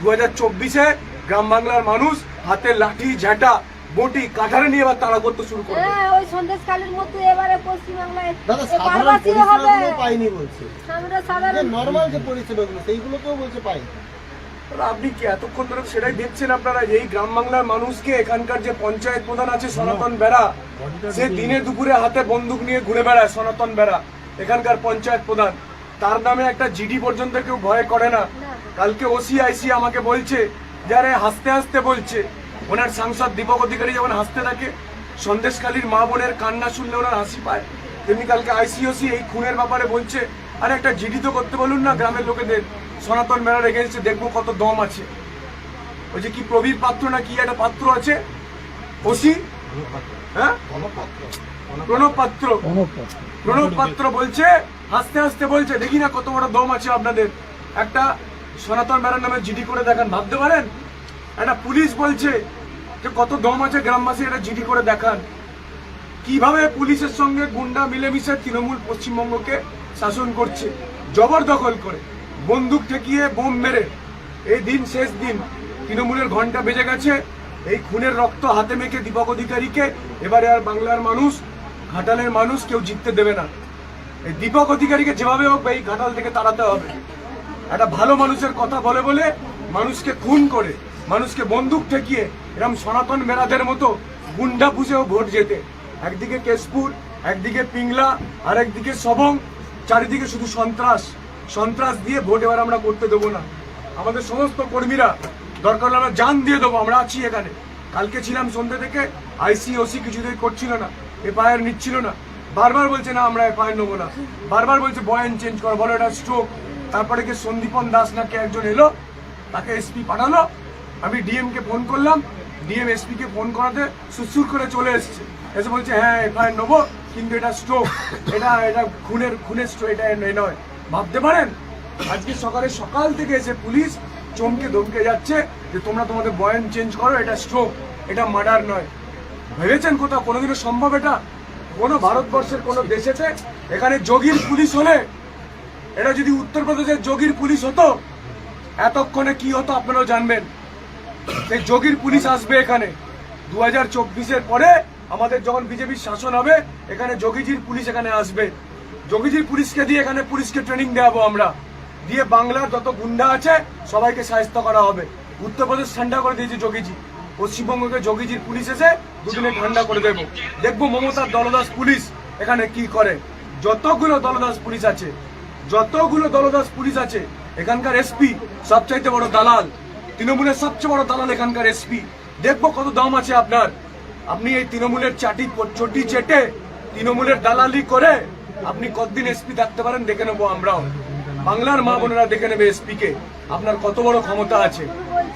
দু হাজার চব্বিশে গ্রাম বাংলার মানুষ হাতে লাঠি ঝাঁটা বটি কাঠারে নিয়ে এবার তাড়া করতে শুরু করবে। হ্যাঁ ওই সন্দেশকালীর মতো এবারে পশ্চিমবাংলায় দাদা সাধারণ হবে। পরিষেবাগুলো পাইনি বলছে। আমরা সাধারণ নর্মাল যে পরিষেবাগুলো সেইগুলোকেও বলছে পাই আপনি কি এতক্ষণ ধরে সেটাই দেখছেন আপনারা? এই গ্রাম বাংলার মানুষকে এখানকার যে পঞ্চায়েত প্রধান আছে সনাতন বেড়া সে দিনে দুপুরে হাতে বন্দুক নিয়ে ঘুরে বেড়ায় সনাতন বেড়া এখানকার পঞ্চায়েত প্রধান। তার নামে একটা জিডি পর্যন্ত কেউ ভয় করে না কালকে ওসিআইসি আমাকে বলছে, যারে হাসতে হাসতে বলছে, ওনার সাংসদ দীপক অধিকারী যখন হাসতে থাকে সন্দেশকালীর মা বোনের কান্না শুনলে ওনার হাসি পায়। তেমনি কালকে আইসিওসি এই খুনের ব্যাপারে বলছে, আরে একটা জিডি তো করতে বলুন না গ্রামের লোকেদের, সনাতন মেলার এগেনস্টে দেখব কত দম আছে। ওই যে কি প্রবীর পাত্র না কি একটা পাত্র আছে? ওসি হ্যাঁ? প্রণব পাত্র। প্রণব পাত্র বলছে, হাসতে হাসতে বলছে, দেখি না কত বড় দম আছে আপনাদের। একটা সনাতন মেলার নামে জিডি করে দেখান, ভাবতে পারেন? একটা পুলিশ বলছে যে কত দম আছে গ্রামবাসী, এটা জিডি করে দেখান। কীভাবে পুলিশের সঙ্গে গুন্ডা মিলেমিশে তৃণমূল পশ্চিমবঙ্গকে শাসন করছে? জবরদখল করে, বন্দুক ঠেকিয়ে বোম মেরে। এই দিন শেষ দিন, তৃণমূলের ঘণ্টা বেজে গেছে। এই খুনের রক্ত হাতে মেখে দীপক অধিকারীকে, এবারে আর বাংলার মানুষ, ঘাটালের মানুষ কেউ জিততে দেবে না। এই দীপক অধিকারীকে যেভাবে হোক, এই ঘাটাল থেকে তাড়াতে হবে। একটা ভালো মানুষের কথা বলে বলে মানুষকে খুন করে, মানুষকে বন্দুক ঠেকিয়ে এরকম সনাতন মেরাদের মতো গুন্ডা পুষেও ভোট যেতে একদিকে কেশপুর, একদিকে পিংলা আর একদিকে সবং, চারিদিকে শুধু সন্ত্রাস। সন্ত্রাস দিয়ে ভোট এবার আমরা করতে দেবো না। আমাদের সমস্ত কর্মীরা, দরকার হলে আমরা জান দিয়ে দেবো, আমরা আছি এখানে। কালকে ছিলাম সন্ধ্যে থেকে, আইসি, ওসি কিছুতেই করছিল না, এফআইআর নিচ্ছিল না। বারবার বলছে, না, আমরা এফআইআর নেব না। বারবার বলছে, বয়ান চেঞ্জ করো, বলো এটা স্ট্রোক তারপরে কি সন্দীপন দাস নাকি একজন এলো, তাকে এসপি পাঠালো। আমি ডিএম কে ফোন করলাম। ডিএম এসপি কে ফোন করাতে সুসুর করে চলে এসছে। এসে বলছে হ্যাঁ এফআইআর নেব, কিন্তু এটা স্ট্রোক এটা এটা খুনের খুনের স্ট্রোক এটা নয়। ভাবতে পারেন? আজকে সকালে সকাল থেকে এসে পুলিশ চমকে ধমকে যাচ্ছে যে, তোমরা তোমাদের বয়ান চেঞ্জ করো, এটা স্ট্রোক এটা মার্ডার নয়। ভেবেছেন কোথাও? কোনোদিনও সম্ভব এটা? কোনো ভারতবর্ষের কোনো দেশেতে এখানে যোগীর পুলিশ হলে এটা যদি উত্তরপ্রদেশের যোগীর পুলিশ হতো, এতক্ষণে কি হতো আপনারাও জানবেন। সেই যোগীর পুলিশ আসবে এখানে। দু হাজার চব্বিশের পরে আমাদের যখন বিজেপির শাসন হবে, এখানে যোগীজির পুলিশ এখানে আসবে। যোগীজির পুলিশকে দিয়ে এখানে পুলিশকে ট্রেনিং দেওয়াবো আমরা। দিয়ে বাংলার যত গুন্ডা আছে, সবাইকে সাহায্য করা হবে। উত্তরপ্রদেশ ঠান্ডা করে দিয়েছে যোগীজি। পশ্চিমবঙ্গকে যোগীজির পুলিশ এসে দুদিনে ঠান্ডা করে দেবো। দেখব মমতার দলদাস পুলিশ এখানে কি করে। যতগুলো দলদাস পুলিশ আছে যতগুলো দলদাস পুলিশ আছে, এখানকার এসপি সবচাইতে বড় দালাল। তৃণমূলের সবচেয়ে বড় দালাল এখানকার এসপি। দেখব কত দম আছে আপনার। আপনি এই তৃণমূলের চাটি চটি চেটে তৃণমূলের দালালি করে আপনি কতদিন এসপি থাকতে পারেন, দেখে নেব আমরাও। বাংলার মা বোনেরা দেখে নেবে এসপি কে আপনার কত বড় ক্ষমতা আছে।